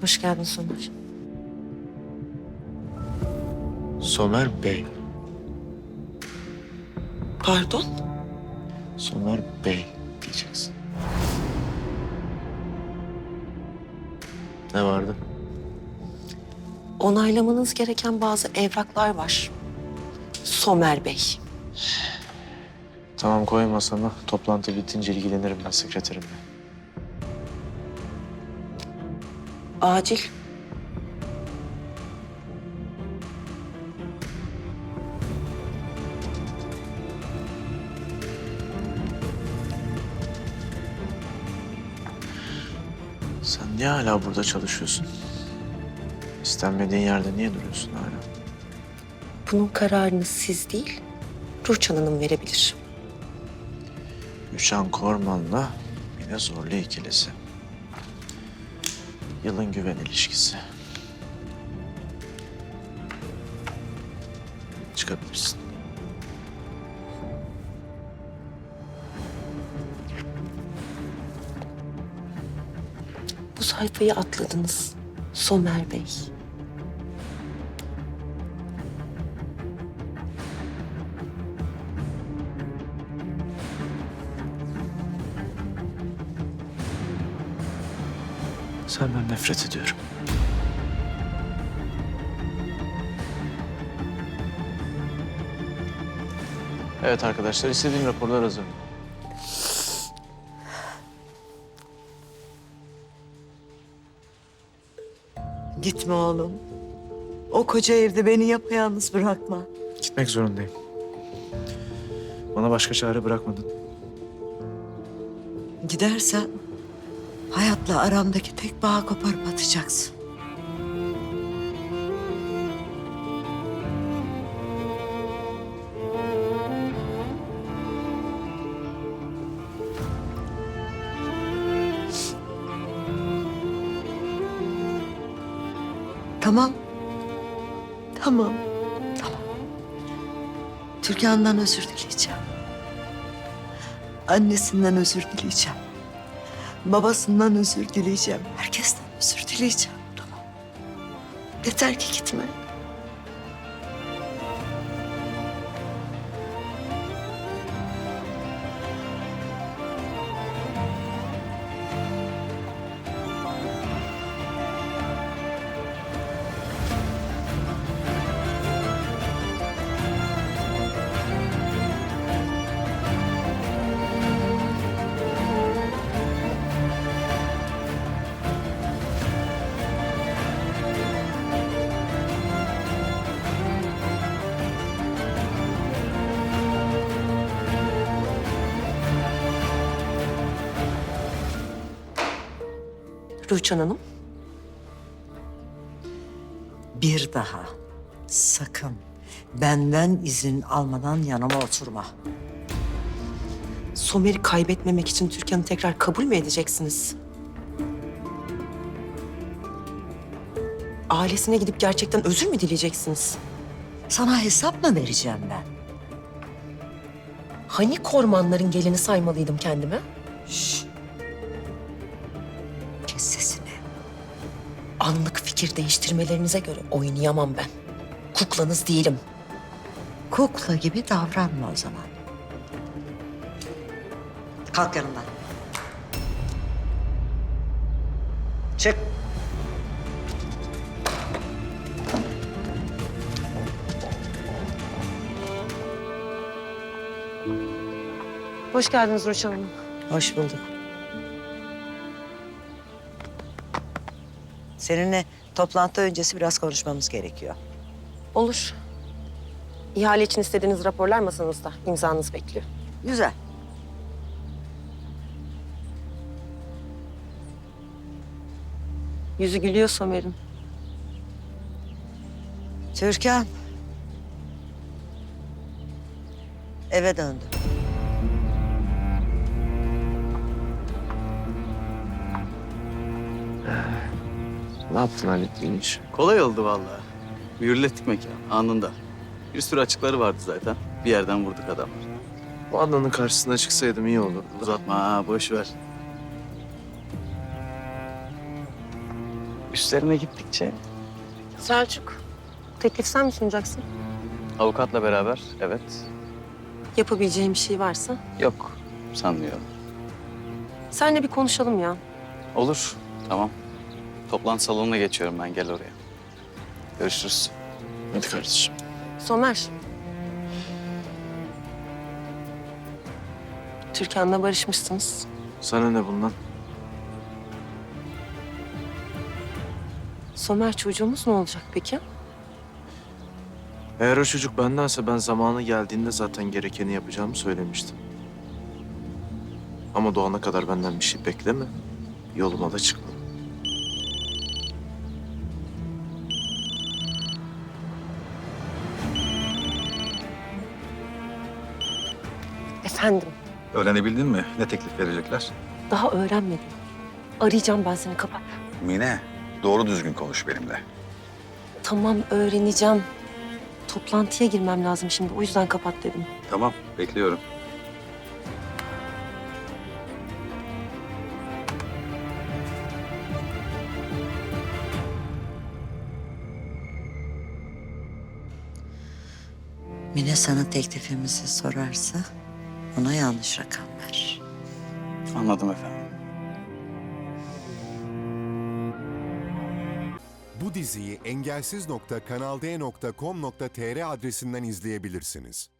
Hoş geldin Somer. Somer Bey. Pardon? Somer Bey diyeceksin. Ne vardı? Onaylamanız gereken bazı evraklar var. Somer Bey. Tamam koy masama. Toplantı bitince ilgilenirim ben sekreterimle. Acil. Sen niye hala burada çalışıyorsun? İstenmediğin yerde niye duruyorsun hala? Bunun kararını siz değil, Ruçhan Hanım verebilir. Gülşen Korman'la yine zorlu ikilisi. Yılın güven ilişkisi. Çıkabilirsin. Bu sayfayı atladınız. Somer Bey. Senden nefret ediyorum. Evet arkadaşlar istediğim raporlar hazır. Gitme oğlum. O koca evde beni yapayalnız bırakma. Gitmek zorundayım. Bana başka çare bırakmadın. Gidersen hayatla aramdaki tek bağı koparıp atacaksın. Tamam. Tamam. Tamam. Türkan'dan özür dileyeceğim. Annesinden özür dileyeceğim. Babasından özür dileyeceğim. Herkesten özür dileyeceğim. Tamam. Yeter ki gitme. Ruçhan Hanım. Bir daha sakın benden izin almadan yanıma oturma. Somer'i kaybetmemek için Türkan'ı tekrar kabul mü edeceksiniz? Ailesine gidip gerçekten özür mü dileyeceksiniz? Sana hesap mı vereceğim ben? Hani kormanların gelini saymalıydım kendime? Şşş. Anlık fikir değiştirmelerinize göre oynayamam ben. Kuklanız değilim. Kukla gibi davranma o zaman. Kalk yanımdan. Çık. Hoş geldiniz Ruçhan Hanım. Hoş bulduk. Seninle toplantı öncesi biraz konuşmamız gerekiyor. Olur. İhale için istediğiniz raporlar masanızda. İmzanız bekliyor. Güzel. Yüzü gülüyor Somer'in. Türkan. Eve döndü. Ne yaptın hallettiğin iş? Kolay oldu vallahi. Mühürlettik mekan anında. Bir sürü açıkları vardı zaten. Bir yerden vurduk adamları. Bu Adnan'ın karşısına çıksaydım iyi olurdu. Uzatma ha boş ver. Üstlerine gittikçe Selçuk, teklif sen mi sunacaksın? avukatla beraber evet. Yapabileceğim bir şey varsa. Yok sanmıyorum. Seninle bir konuşalım ya. Olur tamam. Toplantı salonuna geçiyorum ben gel oraya. Görüşürüz. Hadi kardeşim. Somer. Türkan'la barışmışsınız. Sana ne bundan? Somer çocuğumuz ne olacak peki? Eğer o çocuk bendense ben zamanı geldiğinde zaten gerekeni yapacağımı söylemiştim. Ama doğana kadar benden bir şey bekleme. Yoluma da çıkma. Efendim, Öğrenebildin mi? Ne teklif verecekler? daha öğrenmedim. Arayacağım ben seni kapat. Mine, doğru düzgün konuş benimle. Tamam öğreneceğim. Toplantıya girmem lazım şimdi. O yüzden kapat dedim. Tamam, bekliyorum. Mine sana teklifimizi sorarsa ona yanlış rakam ver. Anladım efendim. Bu diziyi engelsiz.kanalde.com.tr adresinden izleyebilirsiniz.